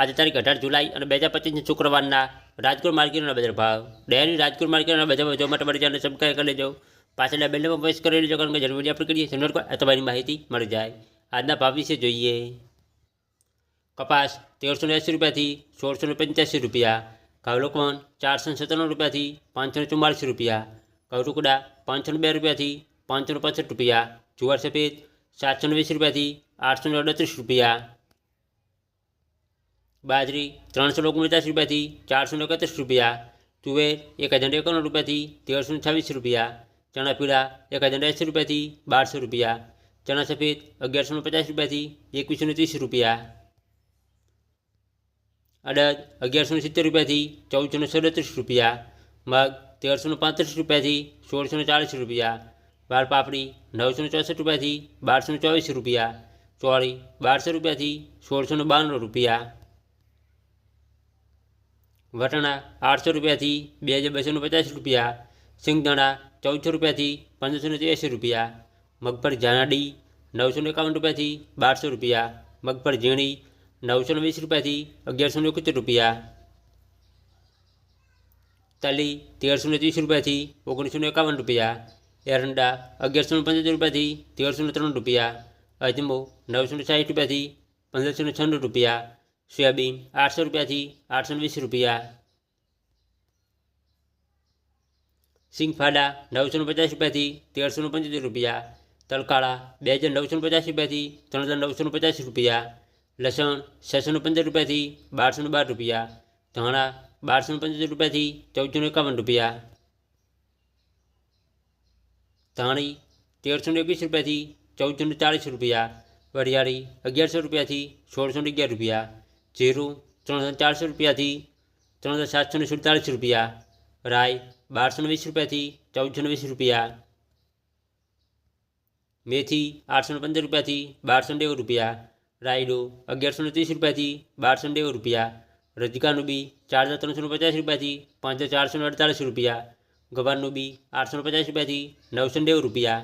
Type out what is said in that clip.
આજે તારીખ અઢાર જુલાઈ અને બે હજાર પચીસની શુક્રવારના રાજકોટ માર્કેટના બજાર ભાવ. ડેરી રાજકોટ માર્કેટના બજાર ભાવ જોવા માટે મારી ચેનલ સબસ્ક્રાઈબ કરી લેજો પાછળના બેલમાં પ્રેસ કરી લેજો કારણ કે જરૂરી આપણે કરીએ સમજો આ તમારી માહિતી મળી જાય. આજના ભાવ વિશે જોઈએ. કપાસ તેરસો એંસી રૂપિયાથી સોળસો પંચ્યાસી રૂપિયા. ઘઉં ચારસો સત્તાણું રૂપિયાથી પાંચસો ચુમ્માળીસ રૂપિયા. ઘઉં ટુકડા પાંચસો ને બે રૂપિયાથી પાંચસો પાસઠ રૂપિયા. જુવાર સફેદ સાતસો વીસ રૂપિયાથી આઠસો અડત્રીસ રૂપિયા. બાજરી ત્રણસો ઓગણપચાસ રૂપિયાથી ચારસો ને એકત્રીસ રૂપિયા, તુવેર એક હજાર એકાણું રૂપિયાથી તેરસો છવ્વીસ રૂપિયા ચણા પીળા એક હજાર એંસી રૂપિયાથી બારસો રૂપિયા, ચણા સફેદ અગિયારસો પચાસ રૂપિયાથી એકવીસો ત્રીસ રૂપિયા. અડદ અગિયારસો સિત્તેર રૂપિયાથી ચૌદસો સડત્રીસ રૂપિયા, મગ તેરસો પાંત્રીસ રૂપિયાથી સોળસો ને ચાળીસ રૂપિયા વાળ પાપડી નવસો ચોસઠ રૂપિયાથી બારસો ચોવીસ રૂપિયા, ચોળી બારસો રૂપિયાથી સોળસો બાણું રૂપિયા. વટાણા આઠસો રૂપિયાથી, બે હજાર બસો ને પચાસ રૂપિયા, સિંગદાણા ચૌદસો રૂપિયાથી, પંદરસો ને ત્યાસી રૂપિયા, મગફળ જાનાડી નવસો ને એકાવન રૂપિયાથી, બારસો રૂપિયા, મગફળ ઝીણી નવસો ને વીસ રૂપિયાથી, અગિયારસો ને એકોતેર રૂપિયા. તલી તેરસો ને ત્રીસ રૂપિયાથી, ઓગણીસો ને એકાવન રૂપિયા. એરંડા અગિયારસો ને પંચોતેર રૂપિયાથી, તેરસો ને ત્રણ રૂપિયા. અજમો નવસો ને સાઠ રૂપિયાથી, પંદરસો ને છન્નું રૂપિયા. સોયાબીન આઠસો રૂપિયાથી આઠસો વીસ રૂપિયા. સિંગફાડા નવસો પચાસ રૂપિયાથી તેરસો પંચોતેર રૂપિયા. તલકાળા બે હજાર નવસો પચાસ રૂપિયાથી ત્રણ હજાર નવસો પચાસ રૂપિયા. લસણ છસો પંદર રૂપિયાથી બારસો બાર રૂપિયા. ધાણા બારસો પંચોતેર રૂપિયાથી ચૌદસો એકાવન રૂપિયા. ધાણી તેરસો એકવીસ રૂપિયાથી ચૌદસો ચાલીસ રૂપિયા. વરિયાળી અગિયારસો રૂપિયાથી સોળસો અગિયાર રૂપિયા. જીરું ત્રણ હજાર ચારસો રૂપિયાથી ત્રણ હજાર સાતસો ને સુડતાલીસ રૂપિયા રાય બારસો ને વીસ રૂપિયાથી ચૌદસો ને વીસ રૂપિયા, મેથી આઠસો ને પંદર રૂપિયાથી બારસો નેવું રૂપિયા, રાયડો અગિયારસો ને ત્રીસ રૂપિયાથી બારસો નેવું રૂપિયા રજકાનું બી ચાર હજાર ત્રણસો ને પચાસ રૂપિયાથી પાંચ હજાર ચારસો અડતાલીસ રૂપિયા ગવારનું બી આઠસો પચાસ રૂપિયાથી નવસો નેવું રૂપિયા